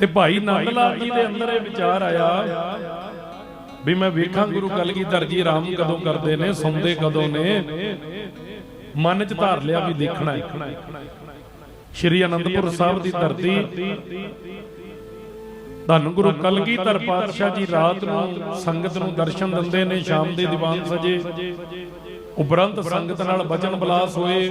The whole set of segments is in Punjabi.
ਤੇ ਭਾਈ ਨੰਦ ਲਾਲ ਜੀ ਦੇ ਅੰਦਰ ਇਹ ਵਿਚਾਰ ਆਇਆ ਵੀ ਮੈਂ ਵੇਖਾਂ ਗੁਰੂ ਕਲਗੀਧਰ ਜੀ ਆਰਾਮ ਕਦੋਂ ਕਰਦੇ ਨੇ ਸੌਂਦੇ ਕਦੋਂ ਨੇ। ਮਨ 'ਚ ਧਾਰ ਲਿਆ ਵੀ ਦੇਖਣਾ ਹੈ। ਸ਼੍ਰੀ ਅਨੰਦਪੁਰ ਸਾਹਿਬ ਦੀ ਧਰਤੀ। ਧੰਨ ਗੁਰੂ ਕਲਗੀਧਰ ਪਾਤਸ਼ਾਹ ਜੀ ਰਾਤ ਨੂੰ ਸੰਗਤ ਨੂੰ ਦਰਸ਼ਨ ਦਿੰਦੇ ਨੇ ਸ਼ਾਮ ਦੇ ਦੀਵਾਨ ਸਜੇ। ਉਪਰੰਤ ਸੰਗਤ ਨਾਲ ਬਚਨ ਬਲਾਸ ਹੋਏ।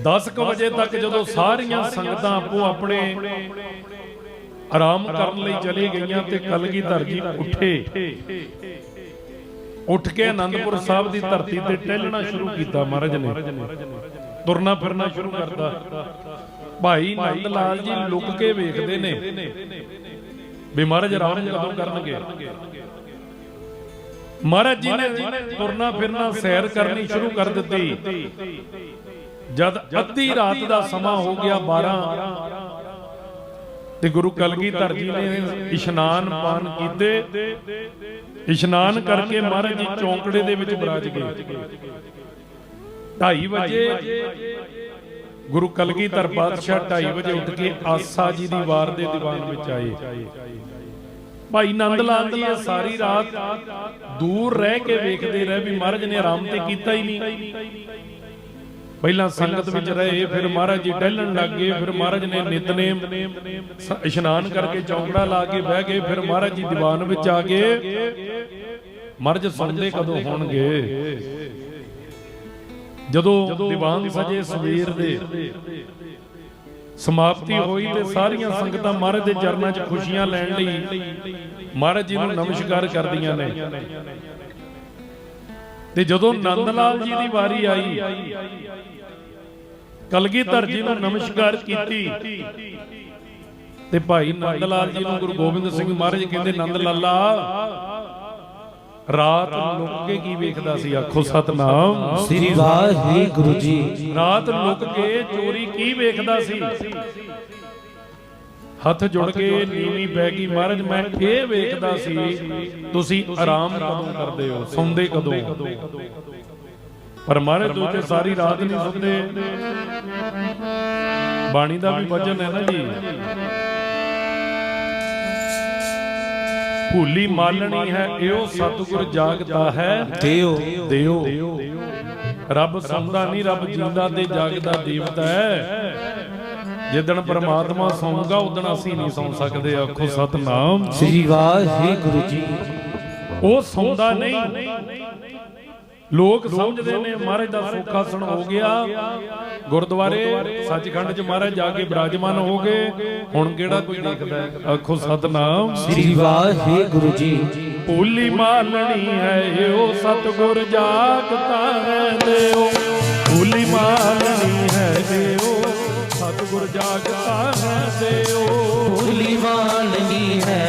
10 ਵਜੇ ਤੱਕ ਜਦੋਂ ਸਾਰੀਆਂ ਸੰਗਤਾਂ ਆਪੋ ਆਪਣੇ ਆਰਾਮ ਕਰਨ ਲਈ ਚਲੇ ਗਈਆਂ ਤੇ ਕਲਗੀਧਰ ਜੀ ਉੱਠੇ। ਉੱਠ ਕੇ ਆਨੰਦਪੁਰ ਸਾਹਿਬ ਦੀ ਧਰਤੀ ਤੇ ਟਹਿਲਣਾ ਸ਼ੁਰੂ ਕੀਤਾ ਮਹਾਰਾਜ ਨੇ। ਤੁਰਨਾ ਫਿਰਨਾ ਸ਼ੁਰੂ ਕਰਤਾ। ਭਾਈ ਨੰਦ ਲਾਲ ਜੀ ਲੁਕ ਕੇ ਵੇਖਦੇ ਨੇ। ਵੀ ਮਹਾਰਾਜ ਆਰਾਮ ਕਦੋਂ ਕਰਨਗੇ। ਮਹਾਰਾਜ ਜੀ ਨੇ ਤੁਰਨਾ ਫਿਰਨਾ ਸੈਰ ਕਰਨੀ ਸ਼ੁਰੂ ਕਰ ਦਿੱਤੀ। ਜਦ ਅੱਧੀ ਰਾਤ ਦਾ ਸਮਾਂ ਹੋ ਗਿਆ 12 ਤੇ ਗੁਰੂ ਕਲਗੀਧਰ ਜੀ ਨੇ ਇਸ਼ਨਾਨ ਪਾਨ ਕੀਤੇ। ਇਸ਼ਨਾਨ ਕਰਕੇ ਮਹਾਰਾਜ ਜੀ ਚੌਂਕੜੇ ਦੇ ਵਿੱਚ ਬਰਾਜ ਗਏ। 2:30 ਵਜੇ ਗੁਰੂ ਕਲਗੀਧਰ ਪਾਤਸ਼ਾਹ 2:30 ਵਜੇ ਉੱਠ ਕੇ ਆਸਾ ਜੀ ਦੀ ਵਾਰ ਦੇ ਦੀਵਾਨ ਵਿੱਚ ਆਏ। ਭਾਈ ਨੰਦ ਲਾਲ ਜੀ ਸਾਰੀ ਰਾਤ ਦੂਰ ਰਹਿ ਕੇ ਵੇਖਦੇ ਰਹੇ ਵੀ ਮਹਾਰਾਜ ਨੇ ਆਰਾਮ ਤੇ ਕੀਤਾ ਹੀ ਨਹੀਂ। ਪਹਿਲਾਂ ਸੰਗਤ ਵਿੱਚ ਰਹੇ ਫਿਰ ਮਹਾਰਾਜ ਜੀ ਟਹਿਲਣ ਲੱਗ ਗਏ ਫਿਰ ਮਹਾਰਾਜ ਨੇ ਨਿਤਨੇਮ ਇਸ਼ਨਾਨ ਕਰਕੇ ਚੌਂਕੜਾ ਲਾ ਕੇ ਬਹਿ ਗਏ ਫਿਰ ਮਹਾਰਾਜ ਜੀ ਦੀਵਾਨ ਵਿੱਚ ਆ ਗਏ। ਮਹਾਰਾਜ ਸੌਂਦੇ ਕਦੋਂ ਹੋਣਗੇ? ਜਦੋਂ ਦੀਵਾਨ ਸਜੇ ਸਵੇਰ ਦੇ ਸਮਾਪਤੀ ਹੋਈ ਤੇ ਸਾਰੀਆਂ ਸੰਗਤਾਂ ਮਹਾਰਾਜ ਦੇ ਚਰਨਾਂ 'ਚ ਖੁਸ਼ੀਆਂ ਲੈਣ ਲਈ ਮਹਾਰਾਜ ਜੀ ਨੂੰ। ਨਮਸਕਾਰ ਕਰਦੀਆਂ ਨੇ। ਤੇ ਜਦੋਂ ਨੰਦ ਲਾਲ ਜੀ ਦੀ ਵਾਰੀ ਆਈ ਕਲਗੀਧਰ ਜੀ ਨੂੰ ਨਮਸਕਾਰ ਕੀਤੀ। ਤੇ ਭਾਈ ਨੰਦ ਲਾਲ ਜੀ ਨੂੰ ਗੁਰੂ ਗੋਬਿੰਦ ਸਿੰਘ ਮਹਾਰਾਜ ਕਹਿੰਦੇ ਨੰਦ ਲਾਲਾ ਰਾਤ ਲੁੱਕ ਕੇ ਕੀ ਵੇਖਦਾ ਸੀ? ਆਖੋ ਸਤਨਾਮ ਸ੍ਰੀ ਵਾਹਿਗੁਰੂ ਜੀ। ਰਾਤ ਲੁਕ ਕੇ ਚੋਰੀ ਕੀ ਵੇਖਦਾ ਸੀ? ਹੱਥ ਜੁੜ ਕੇ ਨੀਵੀਂ ਪੈ ਗਈ। ਮਹਾਰਾਜ ਮੈਂ ਇਹ ਵੇਖਦਾ ਸੀ। ਤੁਸੀਂ ਆਰਾਮ ਕਦੋਂ ਕਰਦੇ ਹੋ? ਸੌਂਦੇ ਕਦੋਂ ਪਰ ਮਹਾਰਾਜ ਤੂੰ ਤੇ ਸਾਰੀ ਰਾਤ ਨਹੀਂ ਸੁੱਤੇ। ਬਾਣੀ ਦਾ ਵੀ ਵਚਨ ਹੈ ਨਾ ਜੀ। ਭੂਲੀ ਮਾਲਣੀ ਹੈ ਇਹੋ ਸਤਿਗੁਰ ਜਾਗਦਾ ਹੈ। ਦਿਓ। ਦਿਓ। ਰੱਬ ਸੌਂਦਾ ਨਹੀਂ ਰੱਬ ਜਿੰਦਾ ਤੇ ਜਾਗਦਾ ਦੇਵਤਾ ਹੈ। ਜਿੱਦਣ ਪ੍ਰਮਾਤਮਾ ਸੌਂਗਾ ਉਦਣ ਅਸੀਂ ਨਹੀਂ ਸੌਂ ਸਕਦੇ ਆਖੋ ਸਤਨਾਮ। ਸ੍ਰੀ ਵਾਹਿਗੁਰੂ ਜੀ। ਉਹ ਸੌਂਦਾ ਨਹੀਂ। ਲੋਕ ਸਮਝਦੇ ਨੇ ਮਹਾਰਾਜ ਦਾ ਸੁੱਖ ਆਸਣ ਹੋ ਗਿਆ। ਗੁਰਦੁਆਰੇ ਸੱਚਖੰਡ 'ਚ ਮਹਾਰਾਜ ਜਾ ਕੇ ਬਿਰਾਜਮਾਨ ਹੋ ਗਏ। ਹੁਣ ਕਿਹੜਾ ਕੋਈ ਦੇਖਦਾ ਹੈ? ਆਖੋ ਸਤਨਾਮ। ਸ੍ਰੀ ਵਾਹਿਗੁਰੂ ਜੀ। ਭੂਲੀ ਮਾਲਣੀ ਹੈ ਉਹ ਸਤਗੁਰ ਜਾਗਤਾ ਹੈ ਦਿਓ। ਭੂਲੀ ਮਾਲਣੀ ਸਤਗੁਰ ਜਾਗਤਾ ਹੈ ਦਿਓ। ਭੂਲੀ ਮਾਲਨੀ ਹੈ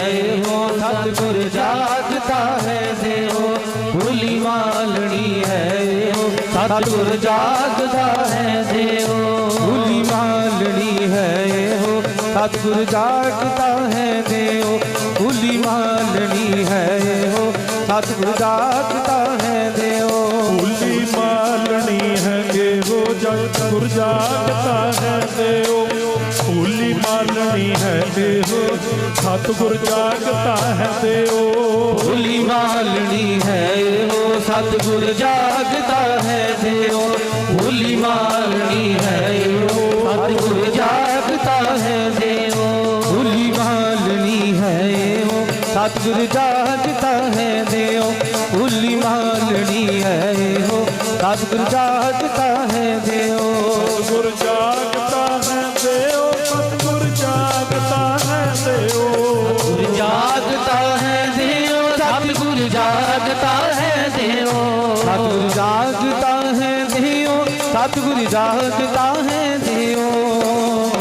ਉਹ ਸਤਿਗੁਰ ਜਾਗਤਾ ਹੈ ਦਿਓ। ਭੂਲੀ ਮਾਲਣੀ ਹੈ ਉਹ ਸਤਿਗੁਰ ਜਾਗਦਾ ਹੈ ਦਿਓ। ਭੂਲੀ ਮਾਲਣੀ ਹੈ ਉਹ ਸਤਿਗੁਰ ਜਾਗਦਾ ਹੈ ਦਿਓ। ਭੂਲੀ ਮਾਲਣੀ ਹੈ ਉਹ ਸਤਿਗੁਰ ਜਾਗਦਾ ਹੈ ਇਹੋ ਸਤਗੁਰ ਹੈ ਦਿਓ ਭੂਲੀ ਮਾਲਣੀ ਹੈ ਇਹੋ ਸਤਿਗੁਰ ਜਾਗਤਾ ਹੈ ਦੇਓ ਭੋਲੀ ਮਾਲਣੀ ਹੈ ਉਹ ਸਤਿਗੁਰ ਜਾਗਦਾ ਹੈ ਦੇਓ ਭੋਲੀ ਮਾਲਣੀ ਹੈ ਉਹ ਸਤਿਗੁਰ ਜਾਗਦਾ ਹੈ ਦਿਓ ਭੋਲੀ ਮਾਲਣੀ ਹੈ ਉਹ ਸਤਿਗੁਰ ਜਾਗਦਾ ਹੈ ਦੇਓ ਭੋਲੀ ਮਾਲਣੀ ਹੈ ਉਹ ਸਤਿਗੁਰ ਜਾਗਦਾ ਦਿਓ ਸਤਗੁਰ ਜਾਗਤਾ ਹੈ ਦਿਓ ਸਤਗੁਰ ਜਾਗਤਾ ਹੈ ਦਿਓ ਗੁਰ ਜਾਗਤਾ ਹੈ ਦਿਓ ਸਤਿਗੁਰ ਜਾਗਤਾ ਹੈ ਦਿਓ ਸਤਿਗੁਰ ਜਾਗਤਾ ਹੈ ਦਿਓ ਸਤਿਗੁਰ ਜਾਗਤਾ ਹੈ ਦਿਓ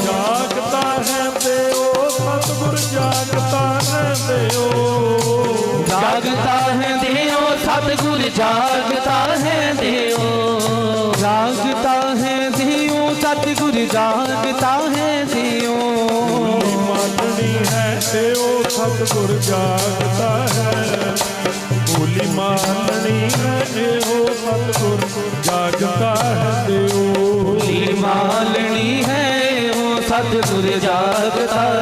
ਜਾਗਤਾ ਹੈ ਦਿਓ ਸਤਗੁਰ ਜਾਗਤਾ ਹੈ ਦਿਓ ਜਾਗਤਾ ਹੈ ਦਿਓ ਸਤਿਗੁਰ ਜਾਗਤਾ ਹੈ ਦਿਓ ਜਾਗਤਾ ਹੈ ਦਿਓ ਸਤਿਗੁਰ ਜਾਗਤਾ ਹੈ ਦਿਓ ਮਾਤਣੀ ਹੈ ਤੇ ਉਹ ਸਤਿਗੁਰ ਜਾਗਤਾ ਹੈ। ਬੋਲੀ ਮਾਤਣੀ ਹੈ ਤੇ ਉਹ ਸਤਿਗੁਰ ਜਾਗਤਾ ਹੈ ਦਿਓ ਬੋਲੀ ਮਾਲਣੀ ਹੈ ਉਹ ਸਤਿਗੁਰ ਜਾਗਤਾ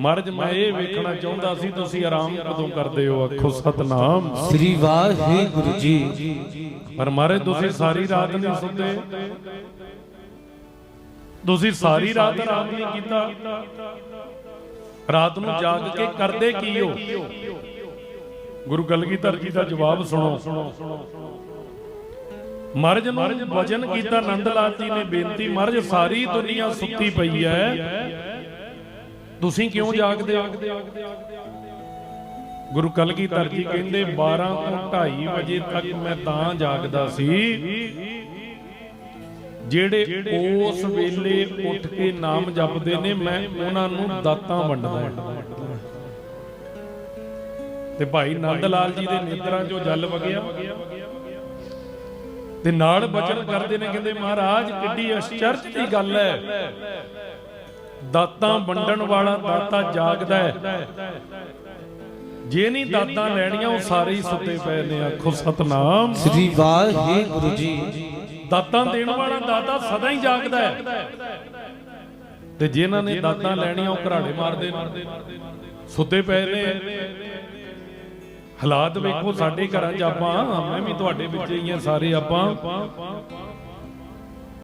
ਮਹਾਰਾਜ ਮੈਂ ਇਹ ਵੇਖਣਾ ਚਾਹੁੰਦਾ ਸੀ ਤੁਸੀਂ ਆਰਾਮ ਕਦੋਂ ਕਰਦੇ ਹੋ? ਆਖੋ ਸਤਨਾਮ। ਸ੍ਰੀ ਵਾਹਿਗੁਰੂ ਜੀ। ਪਰ ਮਹਾਰਾਜ ਤੁਸੀਂ ਸਾਰੀ ਰਾਤ ਨਹੀਂ ਸੁੱਤੇ। ਤੁਸੀਂ ਸਾਰੀ ਰਾਤ ਆਰਾਮ ਨਹੀਂ ਕੀਤਾ। ਰਾਤ ਨੂੰ ਜਾਗ ਕੇ ਕਰਦੇ ਕੀ ਹੋ? ਗੁਰੂ ਕਲਗੀਧਰ ਜੀ ਦਾ ਜਵਾਬ ਸੁਣੋ। ਮਹਾਰਾਜ ਨੂੰ ਵਜਨ ਕੀਤਾ ਨੰਦ ਲਾਲ ਜੀ ਨੇ ਬੇਨਤੀ ਮਹਾਰਾਜ ਸਾਰੀ ਦੁਨੀਆ ਸੁੱਤੀ ਪਈ ਹੈ। ਤੁਸੀਂ ਕਿਉਂ ਜਾਗਦੇ ਹੋ? ਗੁਰੂ ਕਲਗੀਧਰ ਜੀ ਕਹਿੰਦੇ 12 ਤੋਂ 2:30 ਵਜੇ ਤੱਕ ਮੈਂ ਤਾਂ ਜਾਗਦਾ ਸੀ। ਜਿਹੜੇ ਉਸ ਵੇਲੇ ਉੱਠ ਕੇ ਨਾਮ ਜਪਦੇ ਨੇ ਮੈਂ ਉਹਨਾਂ ਨੂੰ ਦਾਤਾਂ ਵੰਡਦਾ। ਤੇ ਭਾਈ ਨੰਦ ਲਾਲ ਜੀ ਦੇ ਨੇਤਰਾਂ 'ਚੋਂ ਜਲ ਵਗਿਆ। ਤੇ ਨਾਲ ਬਚਨ ਕਰਦੇ ਨੇ ਕਹਿੰਦੇ ਮਹਾਰਾਜ ਕਿੱਡੀ ਅਚਰਜ ਦੀ ਗੱਲ ਹੈ। ਦਾਤਾਂ ਵੰਡਣ ਵਾਲਾ ਦਾਤਾ ਜਾਗਦਾ ਹੈ। ਜੇ ਨਹੀਂ ਦਾਤਾਂ ਲੈਣੀਆਂ ਉਹ ਸਾਰੇ ਹੀ ਸੁੱਤੇ ਪਏ ਨੇ। ਆਖੋ ਸਤਨਾਮ। ਸ੍ਰੀ ਵਾਹਿਗੁਰੂ ਜੀ। ਦਾਤਾਂ ਦੇਣ ਵਾਲਾ ਦਾਤਾ ਸਦਾ ਹੀ ਜਾਗਦਾ ਹੈ। ਤੇ ਜਿਨ੍ਹਾਂ ਨੇ ਦਾਤਾਂ ਲੈਣੀਆਂ ਉਹ ਘਰਾੜੇ ਮਾਰਦੇ ਨੇ। ਸੁੱਤੇ ਪਏ ਨੇ। ਹਾਲਾਤ ਵੇਖੋ ਸਾਡੇ ਘਰਾਂ 'ਚ ਆਪਾਂ ਮੈਂ ਵੀ ਤੁਹਾਡੇ ਵਿੱਚ ਹੀ ਆ ਸਾਰੇ ਆਪਾਂ।